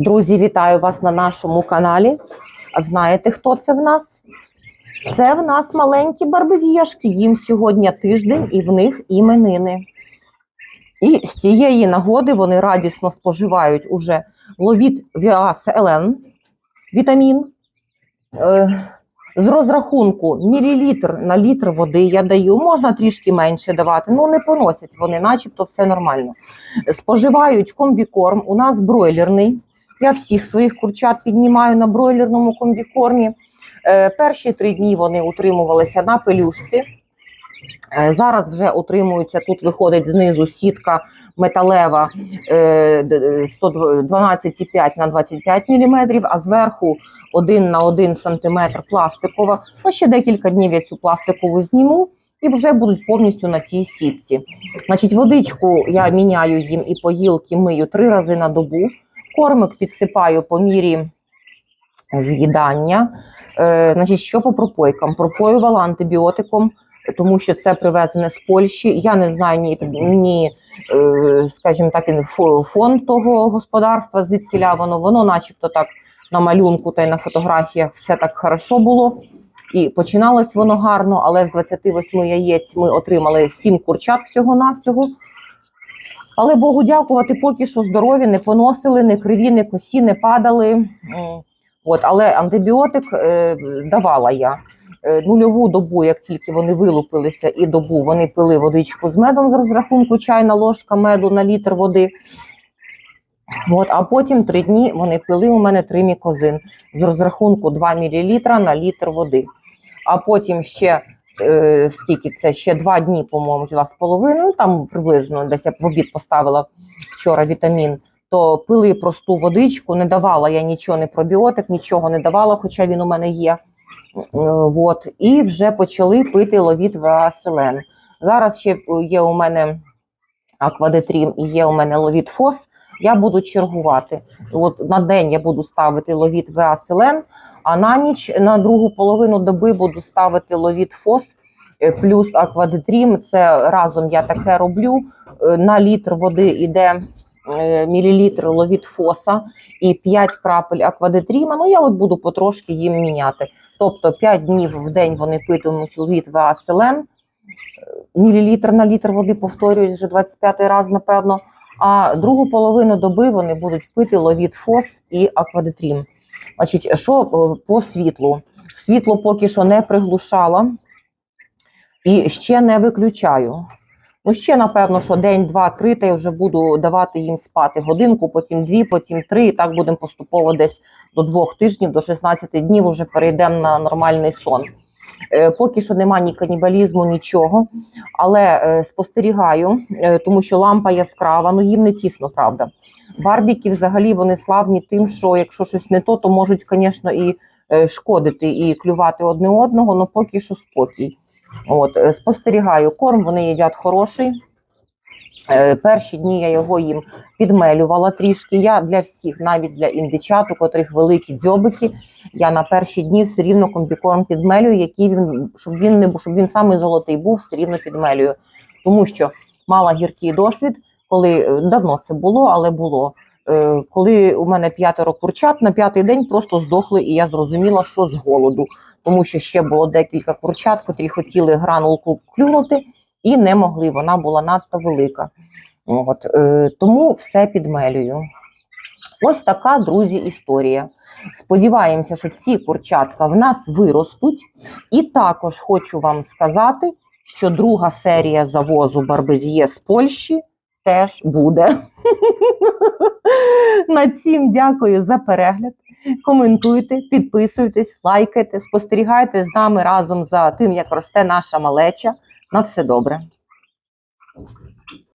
Друзі, вітаю вас на нашому каналі. А знаєте, хто це в нас? Це в нас маленькі барбезєшки. Їм сьогодні тиждень і в них іменини. І з цієї нагоди вони радісно споживають уже ловіт Віас вітамін. Е, з розрахунку мілілітр на літр води я даю, можна трішки менше давати, ну не поносять вони, начебто все нормально. Споживають комбікорм. У нас бройлерний. Я всіх своїх курчат піднімаю на бройлерному комбікормі. Е, перші три дні вони утримувалися на пелюшці. Е, Зараз вже утримуються, тут виходить знизу сітка металева е, д- д- 112,5 на 25 мм, а зверху 1 на 1 см пластикова. Ну, ще декілька днів я цю пластикову зніму і вже будуть повністю на тій сітці. Значить, водичку я міняю їм і поїлки мию три рази на добу. Кормик підсипаю по мірі з'їдання. Е, значить, що по пропойкам? Пропоювала антибіотиком, тому що це привезене з Польщі. Я не знаю ні, ні е, скажімо так, фон того господарства, звідки воно, воно начебто так на малюнку та й на фотографіях все так хорошо було. І починалось воно гарно, але з 28 яєць ми отримали 7 курчат всього-навсього. Але Богу дякувати, поки що здорові, не поносили, не криві, не косі, не падали. От, але антибіотик е, давала я. Е, нульову добу, як тільки вони вилупилися, і добу вони пили водичку з медом з розрахунку чайна ложка меду на літр води. От, а потім три дні вони пили у мене тримікозин з розрахунку 2 мл на літр води. А потім ще е, скільки це ще два дні, по-моєму, два з половиною, там приблизно десь я в обід поставила вчора вітамін, то пили просту водичку, не давала я нічого, не пробіотик, нічого не давала, хоча він у мене є. Е, от, і вже почали пити ловіт Веаселен. Зараз ще є у мене аквадетрім і є у мене ловіт фос. Я буду чергувати. От на день я буду ставити ловіт Веаселен, а на ніч на другу половину доби буду ставити ловіт фос е, плюс аквадетрім. Це разом я таке роблю. Е, На літр води йде е, мілілітр ловіт фоса і 5 крапель аквадетріма. Ну я от буду потрошки їм міняти. Тобто 5 днів в день вони питимуть ловіт Веаселен, мілілітр на літр води, повторюють вже 25 раз, напевно. А другу половину доби вони будуть пити ловіт фос і аквадетрім. Значить, що е, по світлу? Світло поки що не приглушала і ще не виключаю. Ну, ще, напевно, що день, два, три, та я вже буду давати їм спати годинку, потім дві, потім три. І так будемо поступово десь до двох тижнів, до 16 днів вже перейдемо на нормальний сон. Е, Поки що нема ні канібалізму, нічого. Але е, спостерігаю, е, тому що лампа яскрава, ну їм не тісно, правда. Барбіки взагалі вони славні тим, що якщо щось не то, то можуть, звісно, і шкодити, і клювати одне одного, але поки що спокій. От, спостерігаю, корм вони їдять хороший. Е, Перші дні я його їм підмелювала трішки. Я для всіх, навіть для індичат, у котрих великі дзьобики, я на перші дні все рівно комбікорм підмелюю, який він, щоб він не щоб він самий золотий був, все рівно підмелюю. Тому що мала гіркий досвід, коли е, давно це було, але було. Е, Коли у мене п'ятеро курчат на п'ятий день просто здохли, і я зрозуміла, що з голоду, тому що ще було декілька курчат, котрі хотіли гранулку клюнути і не могли. Вона була надто велика. От, е, тому все підмелюю. Ось така, друзі, історія. Сподіваємося, що ці курчатка в нас виростуть. І також хочу вам сказати, що друга серія завозу Барбез'є з Польщі теж буде. На цім дякую за перегляд. Коментуйте, підписуйтесь, лайкайте, спостерігайте з нами разом за тим, як росте наша малеча. На все добре.